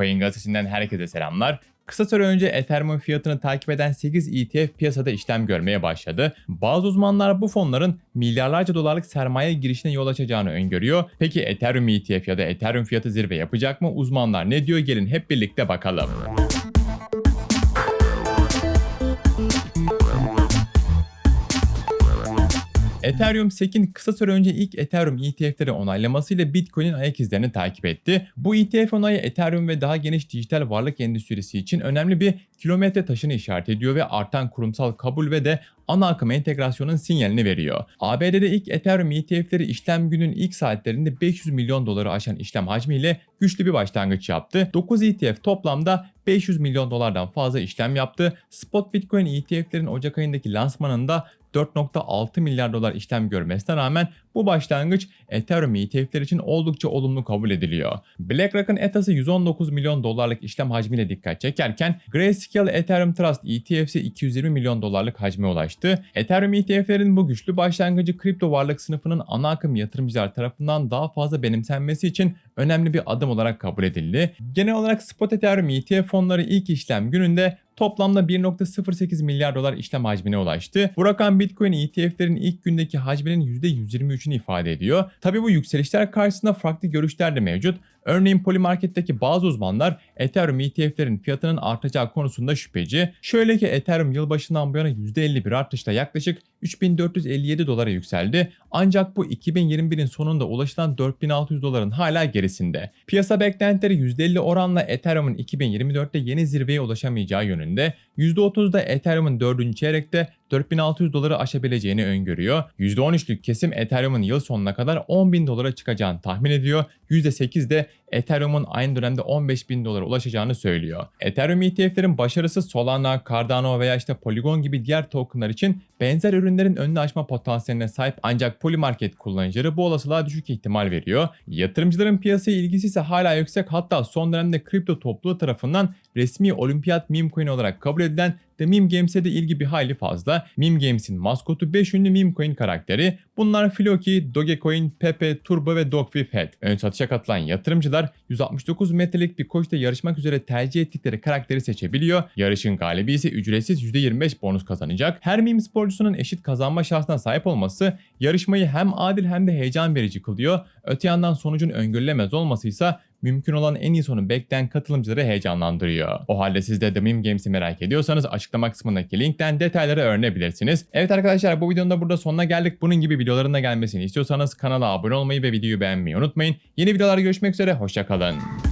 Coin gazetesinden herkese selamlar. Kısa süre önce Ethereum fiyatını takip eden 8 ETF piyasada işlem görmeye başladı. Bazı uzmanlar bu fonların milyarlarca dolarlık sermaye girişine yol açacağını öngörüyor. Peki Ethereum ETF ya da Ethereum fiyatı zirve yapacak mı? Uzmanlar ne diyor? Gelin hep birlikte bakalım. Ethereum SEC'in kısa süre önce ilk Ethereum ETF'leri onaylamasıyla Bitcoin'in ayak izlerini takip etti. Bu ETF onayı Ethereum ve daha geniş dijital varlık endüstrisi için önemli bir kilometre taşını işaret ediyor ve artan kurumsal kabul ve de ana akım entegrasyonun sinyalini veriyor. ABD'de ilk Ethereum ETF'leri işlem günün ilk saatlerinde 500 milyon doları aşan işlem hacmiyle güçlü bir başlangıç yaptı. 9 ETF toplamda 500 milyon dolardan fazla işlem yaptı. Spot Bitcoin ETF'lerin Ocak ayındaki lansmanında 4.6 milyar dolar işlem görmesine rağmen bu başlangıç Ethereum ETF'ler için oldukça olumlu kabul ediliyor. BlackRock'ın ETH'sı 119 milyon dolarlık işlem hacmiyle dikkat çekerken Grayscale Ethereum Trust ETF'si 220 milyon dolarlık hacme ulaştı. Ethereum ETF'lerin bu güçlü başlangıcı kripto varlık sınıfının ana akım yatırımcılar tarafından daha fazla benimsenmesi için önemli bir adım olarak kabul edildi. Genel olarak spot Ethereum ETF fonları ilk işlem gününde toplamda 1.08 milyar dolar işlem hacmine ulaştı. Bu rakam Bitcoin ETF'lerin ilk gündeki hacminin %123'ünü ifade ediyor. Tabi bu yükselişler karşısında farklı görüşler de mevcut. Örneğin Polymarket'teki bazı uzmanlar Ethereum ETF'lerin fiyatının artacağı konusunda şüpheci. Şöyle ki Ethereum yılbaşından bu yana %51 artışla yaklaşık 3457 dolara yükseldi. Ancak bu 2021'in sonunda ulaşılan 4600 doların hala gerisinde. Piyasa beklentileri %50 oranla Ethereum'un 2024'te yeni zirveye ulaşamayacağı yönünde. %30'da Ethereum'un 4. çeyrekte 4600 doları aşabileceğini öngörüyor. %13'lük kesim Ethereum'un yıl sonuna kadar 10.000 dolara çıkacağını tahmin ediyor. %8 de Ethereum'un aynı dönemde 15.000 dolara ulaşacağını söylüyor. Ethereum ETF'lerin başarısı Solana, Cardano veya işte Polygon gibi diğer tokenlar için benzer ürünlerin önünü açma potansiyeline sahip ancak Polymarket kullanıcıları bu olasılığa düşük ihtimal veriyor. Yatırımcıların piyasaya ilgisi ise hala yüksek hatta son dönemde kripto topluluğu tarafından resmi olimpiyat meme coin olarak kabul edilen The Meme Games'e de ilgi bir hayli fazla. Meme Games'in maskotu 5 ünlü meme coin karakteri. Bunlar Floki, Dogecoin, Pepe, Turbo ve Dogfish Head. Ön satışa katılan yatırımcılar 169 metrelik bir koşta yarışmak üzere tercih ettikleri karakteri seçebiliyor. Yarışın galibi ise ücretsiz %25 bonus kazanacak. Her meme sporcusunun eşit kazanma şansına sahip olması yarışmayı hem adil hem de heyecan verici kılıyor. Öte yandan sonucun öngörülemez olmasıysa mümkün olan en iyi sonu bekleyen katılımcıları heyecanlandırıyor. O halde siz de The Meme Games'i merak ediyorsanız açıklama kısmındaki linkten detayları öğrenebilirsiniz. Evet arkadaşlar bu videonun da burada sonuna geldik. Bunun gibi videoların da gelmesini istiyorsanız kanala abone olmayı ve videoyu beğenmeyi unutmayın. Yeni videolarda görüşmek üzere, hoşçakalın.